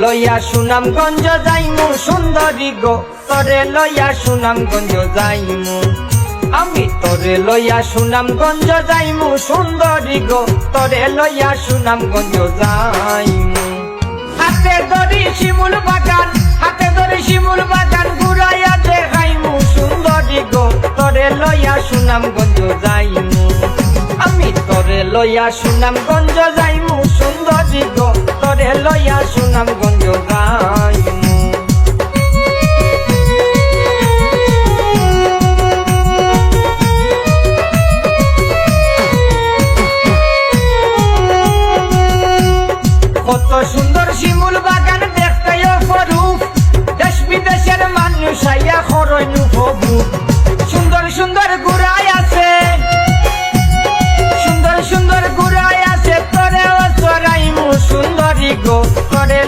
লইয়া সুনামগঞ্জ যাইমু, সুন্দরী গো। তরে লইয়া সুনামগঞ্জ যাইমু। আমি তরে লইয়া সুনামগঞ্জ যাইমু, সুন্দরী গো। তরে লইয়া সুনামগঞ্জ যাইমু। হাতে ধরি শিমুল বাগান, হাতে ধরি শিমুল বাগান, ঘুরাইয়া দেখাইমু, সুন্দরী গো। তরে লইয়া সুনামগঞ্জ লইয়া সুনামগঞ্জ যাইমু সুন্দরী গো তরে লইয়া সুনামগঞ্জ যাইমু।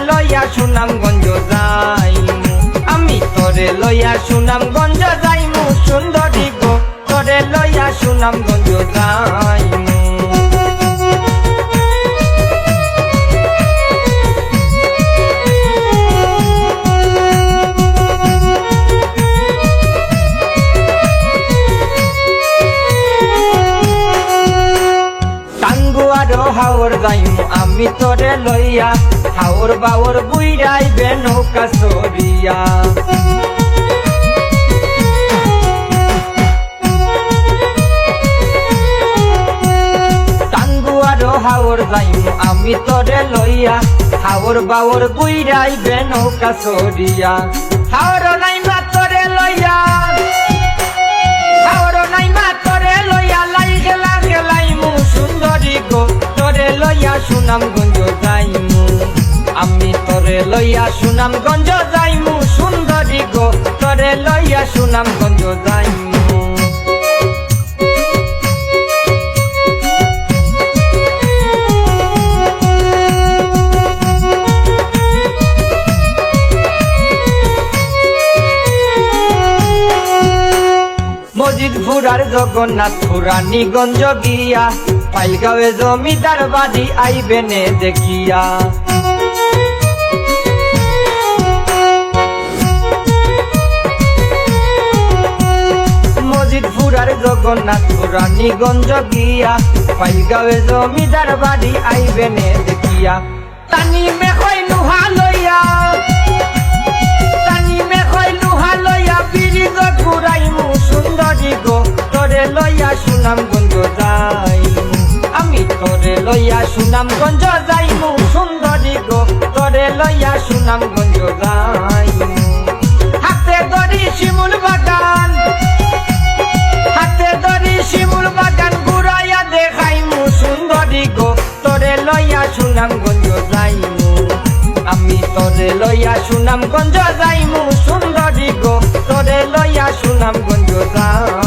লইয়া সুনামগঞ্জ যাইমু। আমি তরে লইয়া সুনামগঞ্জ যাইমু সুন্দরী গো। তরে লইয়া সুনামগঞ্জ যাইমু টাঙ্গুয়ার হাওর যাইমু আমি তোরে লইয়া হাওর বাওর বুইরাইবে নৌকা সরিয়া। হাওর যাইমু আমি তোরে লইয়া হাওর বাওর নৌকা সরিয়া। হাওর সুনামগঞ্জ যাইমু। আমি তোরে লইয়া সুনামগঞ্জ যাইমু। সুন্দরী গো, তোরে লইয়া সুনামগঞ্জ যাইমু। মজিদ ফুরার জগন্নাথ ফুরানিগঞ্জ গিয়া পাইলগাঁওয়ে জমিদার বাড়ি আইবেনে দেখিয়া। মজিদ ফুরার জগন্নাথ ফুরানিগঞ্জ গিয়া, পাইলগাঁওয়ে জমিদার বাড়ি আইবেনে দেখিয়া। টানি মেখই নুহা লইয়া তোরে লইয়া সুনামগঞ্জ যাইমু। সুন্দরী গো তোরে লইয়া সুনামগঞ্জ যাইমু। হাতে ধরি শিমুল বাগান। হাতে ধরি শিমুল বাগান ঘুরাইয়া দেখাইমু। সুন্দরী গো, তোরে লইয়া সুনামগঞ্জ যাইমু। আমি তোরে লইয়া সুনামগঞ্জ যাইমু। সুন্দরী গো, তোরে লইয়া সুনামগঞ্জ যাই